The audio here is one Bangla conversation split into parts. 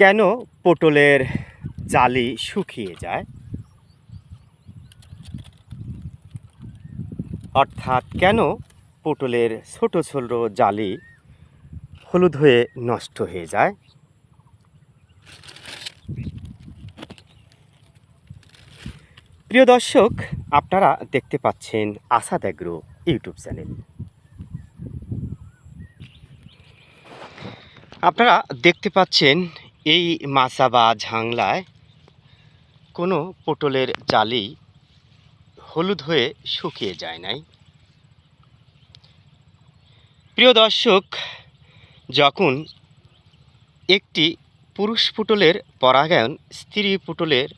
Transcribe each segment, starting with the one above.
কেন পটলের জালি শুকিয়ে যায়? অর্থাৎ কেন পটলের ছোট ছোট জালি হলুদ হয়ে নষ্ট হয়ে যায়? প্রিয় দর্শক, আপনারা দেখতে পাচ্ছেন আসাদ অ্যাগ্রো ইউটিউব চ্যানেল। আপনারা দেখতে পাচ্ছেন এই মাছা বা ঝাংলায় কোনো পটলের জালি হলুদ হয়ে শুকিয়ে যায় নাই। প্রিয় দর্শক, যখন একটি পুরুষ পুটলের পরাগায়ন স্ত্রী পুটলের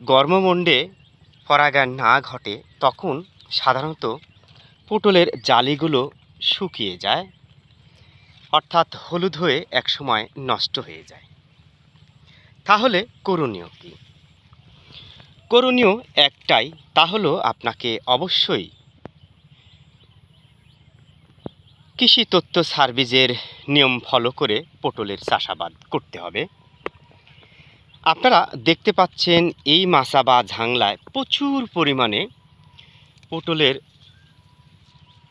গর্মমণ্ডে পরাগায়ন না ঘটে, তখন সাধারণত পুটলের জালিগুলো শুকিয়ে যায়। অর্থাৎ হলুদ হয়ে একসময় নষ্ট হয়ে যায়। তাহলে করণীয় কী? করণীয় একটাই, তা হলো আপনাকে অবশ্যই কৃষি তথ্য সার্ভিসের নিয়ম ফলো করে পটলের চাষাবাদ করতে হবে। আপনারা দেখতে পাচ্ছেন এই মাসা বা ঝাংলায় প্রচুর পরিমাণে পটলের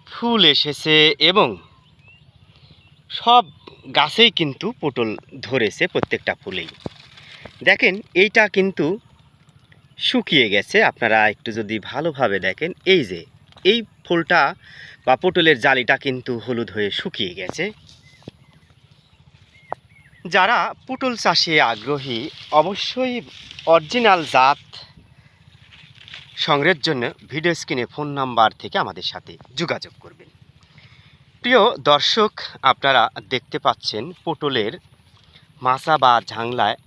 ফুল এসেছে এবং সব গাছেই কিন্তু পটল ধরেছে প্রত্যেকটা ফুলেই। দেখেন, এইটা কিন্তু শুকিয়ে গেছে। আপনারা একটু যদি ভালোভাবে দেখেন, এই যে, এই ফুলটা বা পটলের জালিটা কিন্তু হলুদ হয়ে শুকিয়ে গেছে। যারা পটল চাষে আগ্রহী, অবশ্যই অরিজিনাল জাত সংগ্রহের জন্য ভিডিও স্ক্রিনে ফোন নাম্বার থেকে আমাদের সাথে যোগাযোগ করবেন। প্রিয় দর্শক, আপনারা দেখতে পাচ্ছেন পটলের মাছা বা ঝাংলায়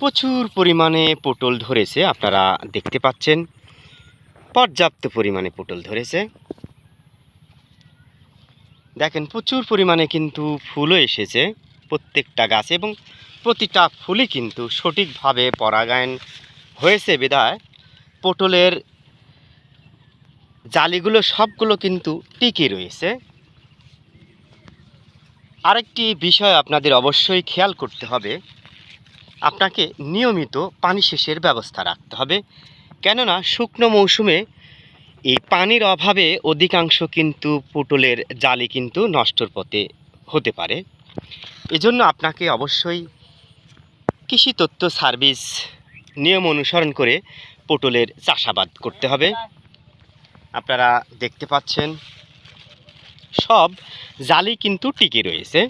প্রচুর পরিমাণে পটল ধরেছে, আপনারা দেখতে পাচ্ছেন। পর্যাপ্ত পরিমাণে পটল ধরেছে। দেখেন, প্রচুর পরিমাণে কিন্তু ফুলও এসেছে প্রত্যেকটা গাছে এবং প্রতিটা ফুলই কিন্তু সঠিকভাবে পরাগায়ন হয়েছে বিদায় পটলের জালিগুলো সবগুলো কিন্তু টিকে রয়েছে। আরেকটি বিষয় আপনাদের অবশ্যই খেয়াল করতে হবে। আপনাকে নিয়মিত পানি সেচের ব্যবস্থা রাখতে হবে। কেননা শুকনো মৌসুমে এই পানির অভাবে অধিকাংশ কিন্তু পটলের জালি কিন্তু নষ্টর পথে হতে পারে। এজন্য আপনাকে অবশ্যই কৃষি তথ্য সার্ভিস নিয়ম অনুসরণ করে পটলের চাষাবাদ করতে হবে। আপনারা দেখতে পাচ্ছেন সব জালি কিন্তু টিকে রয়েছে।